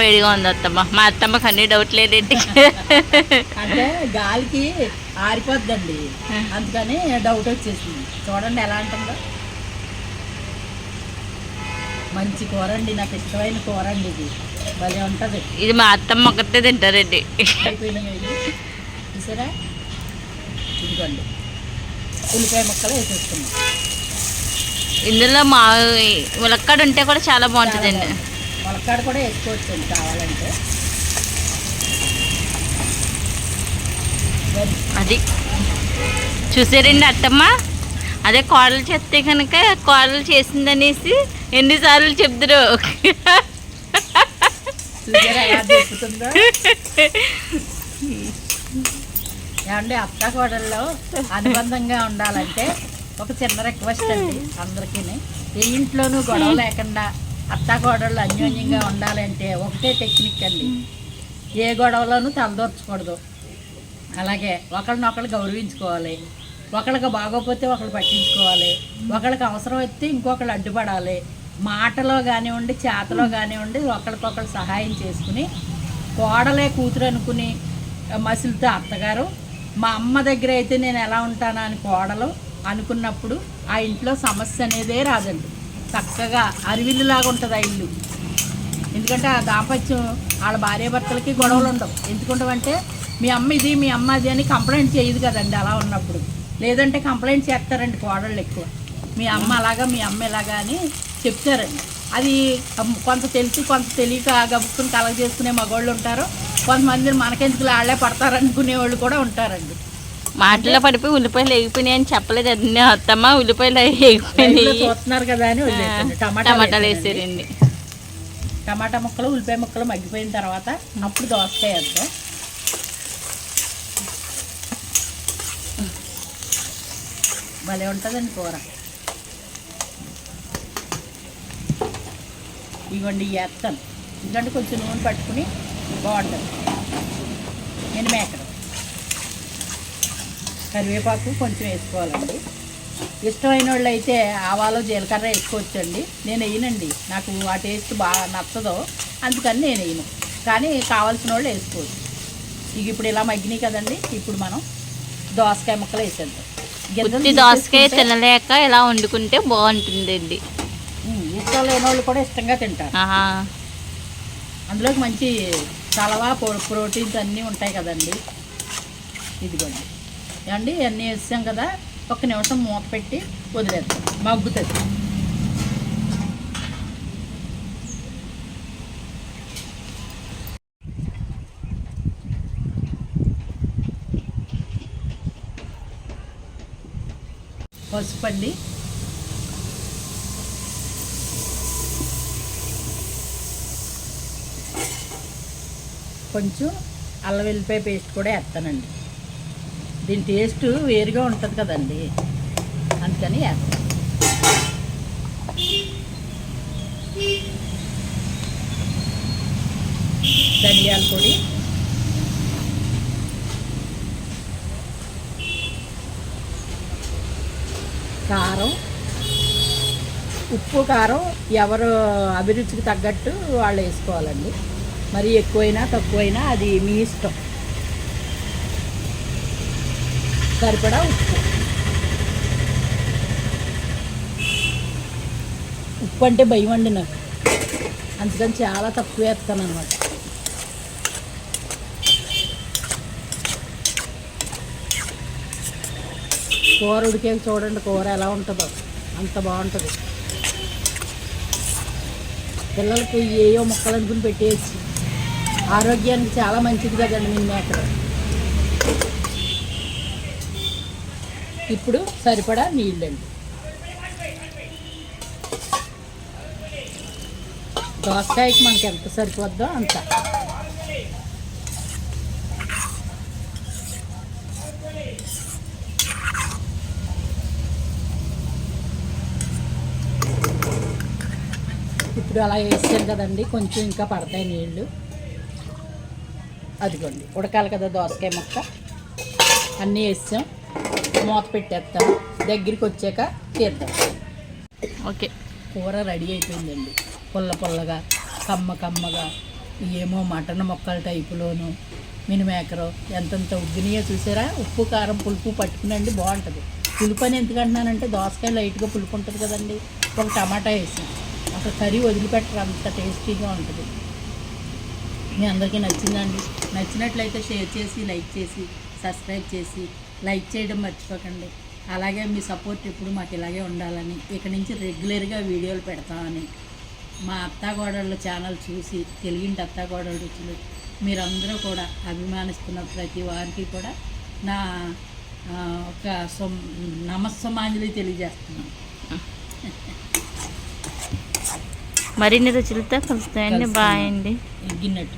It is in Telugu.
వేడిగా ఉంది అత్తమ్మ. మా అత్తమ్మకి అన్ని డౌట్ లేదేంటి అంటే గాలికి ఆరిపోద్దండి. అందుకని డౌట్ వచ్చేసింది. చూడండి ఎలా ఉంటుందో మంచి కూర అండి నాకు ఇష్టమైన కూర అండి ఇది. భలే ఉంటుంది. ఇది మా అత్తమ్మ ఒకటే తింటారండి. చూసారా? ఇదిగోండి. ఉల్లిపాయ ముక్కలు వేసేసుకున్నాం ఇందులో మా ములక్కాడ ఉంటే కూడా చాలా బాగుంటుందండి. ములక్కాడ కూడా వేసుకోవచ్చండి కావాలంటే. అది. చూసారండి అత్తమ్మ? అదే కోడలు చెప్తే కనుక కోడలు చేసిందనేసి ఎన్నిసార్లు చెప్తురు ఏమండి అత్త కోడల్లో అనుబంధంగా ఉండాలంటే ఒక చిన్న రిక్వెస్ట్ అండి అందరికీ ఏ ఇంట్లోనూ గొడవ లేకుండా అత్తగోడళ్ళు అన్యోన్యంగా ఉండాలంటే ఒకటే టెక్నిక్ అండి. ఏ గొడవలోనూ తలదోర్చకూడదు. అలాగే ఒకరినొకరు గౌరవించుకోవాలి. ఒకళ్ళకి బాగోపోతే ఒకళ్ళు పట్టించుకోవాలి. ఒకళ్ళకి అవసరం వస్తే ఇంకొకళ్ళు అడ్డుపడాలి. మాటలో కానివ్వండి చేతలో కానివ్వండి ఒకరికొకరు సహాయం చేసుకుని కోడలే కూతురు అనుకుని మసిలితో అత్తగారు మా అమ్మ దగ్గర అయితే నేను ఎలా ఉంటానా అని కోడలు అనుకున్నప్పుడు ఆ ఇంట్లో సమస్య అనేదే రాదండి. చక్కగా అరివిల్లులాగా ఉంటుంది ఆ ఇల్లు. ఎందుకంటే ఆ దాంపత్యం వాళ్ళ భార్యాభర్తలకి గొడవలు ఉండవు. ఎందుకుంటామంటే మీ అమ్మ ఇది మీ అమ్మ అది అని కంప్లైంట్ చేయదు కదండి అలా ఉన్నప్పుడు. లేదంటే కంప్లైంట్ చేస్తారండి కోడళ్ళు ఎక్కువ. మీ అమ్మ అలాగా మీ అమ్మ ఇలాగా అని చెప్తారండి. అది కొంత తెలిసి కొంత తెలియక గబుక్కుని కలగ చేసుకునే మగవాళ్ళు ఉంటారు. కొంతమంది మనకెందుకు వాళ్ళే పడతారు అనుకునే వాళ్ళు కూడా ఉంటారండి. మాటల్లో పడిపోయి ఉల్లిపాయలు వేగిపోయినాయి అని చెప్పలేదు అన్నీ అత్తమ్మ ఉల్లిపాయలు వేగిపోయినాయి. చూస్తున్నారు కదా అని. టమాటాలు. వేసారండి. టమాటా ముక్కలు ఉల్లిపాయ ముక్కలు మగ్గిపోయిన తర్వాత అప్పుడు దోసకాయ వేద్దాం. భలే ఉంటుందండి కూర. ఇవ్వండి వేస్తాను. ఎందుకంటే కొంచెం నూనె పట్టుకుని బాగుంటుంది. నేను మేకడం కరివేపాకు కొంచెం వేసుకోవాలండి. ఇష్టమైన వాళ్ళు అయితే ఆవాలు జీలకర్ర వేసుకోవచ్చండి. నేను వేయనండి. నాకు ఆ టేస్ట్ బాగా నచ్చదు. అందుకని నేను వేయను. కానీ కావాల్సిన వాళ్ళు వేసుకోవచ్చు. ఇక ఇప్పుడు ఇలా మగ్గినాయి కదండి. ఇప్పుడు మనం దోసకాయ ముక్కలు వేసేద్దాం. దోసకాయ తినలేక ఇలా వండుకుంటే బాగుంటుందండి. ఇష్టం లేని వాళ్ళు కూడా ఇష్టంగా తింటారు. ఆహా. అందులోకి మంచి ప్రో- ప్రోటీన్స్ అన్నీ ఉంటాయి కదండి. ఇదిగోండి. ఏమండి అన్నీ వేసాం కదా. ఒక నిమిషం మూత పెట్టి వదిలేద్దాం. మగ్గుతుంది. పసుపు అండి. కొంచెం అల్లం వెల్లిపాయ పేస్ట్ కూడా వేస్తానండి. దీని టేస్ట్ వేరుగా ఉంటుంది కదండి. అందుకని ధనియాల పొడి. కారం. ఉప్పు కారం ఎవరు అభిరుచికి తగ్గట్టు వాళ్ళు వేసుకోవాలండి. మరి ఎక్కువైనా తక్కువైనా అది మీ ఇష్టం. సరిపడా ఉప్పు. ఉప్పు అంటే భయం అండి నాకు. అందుకని చాలా తక్కువ వేస్తాను అనమాట కూర ఉడికే చూడండి కూర ఎలా ఉంటుందో. అంత బాగుంటుంది. పిల్లలకు ఏయో మొక్కలు అనుకుని పెట్టేసి ఆరోగ్యానికి చాలా మంచిది కదండి మీ మేకలు. ఇప్పుడు సరిపడా నీళ్ళండి. దోసకాయకి మనకి ఎంత సరిపోద్దో అంత. ఇప్పుడు అలా వేసాను కదండి కొంచెం ఇంకా పడతాయి నీళ్ళు. అదిగోండి ఉడకాలి కదా దోసకాయ ముక్క. అన్నీ వేసాం. మూత పెట్టేస్తాం దగ్గరికి వచ్చాక తీద్దాం. ఓకే. కూర రెడీ అయిపోయిందండి. పుల్ల పుల్లగా కమ్మ కమ్మగా ఏమో మటన్ మొక్కల టైపులోను మిని మేకరు ఎంతంత ఉగ్గినాయో చూసారా? ఉప్పు కారం పులుపు పట్టుకునండి బాగుంటుంది. పులుపు అని ఎందుకు అంటున్నానంటే దోసకాయ లైట్గా పులుపు ఉంటుంది కదండి. ఒక టమాటా వేసి అసలు కర్రీ వదిలిపెట్టరు అంత టేస్టీగా ఉంటుంది. మీ అందరికీ నచ్చిందండి. నచ్చినట్లయితే షేర్ చేసి లైక్ చేసి సబ్స్క్రైబ్ చేసి లైక్ చేయడం మర్చిపోకండి. అలాగే మీ సపోర్ట్ ఎప్పుడు మాకు ఇలాగే ఉండాలని ఇక నుంచి రెగ్యులర్గా వీడియోలు పెడతామని మా అత్తాకోడళ్ళ ఛానల్ చూసి తెలుగింటి అత్తాకోడళ్ళ రుచులు మీరందరూ కూడా అభిమానిస్తున్న ప్రతి వారికి కూడా నా ఒక సొమ్ నమస్సమాంజలి తెలియజేస్తున్నాను. మరిన్ని రుచులతో కలుస్తాయండి. బాయ్ అండి. ఎగ్గినట్టు.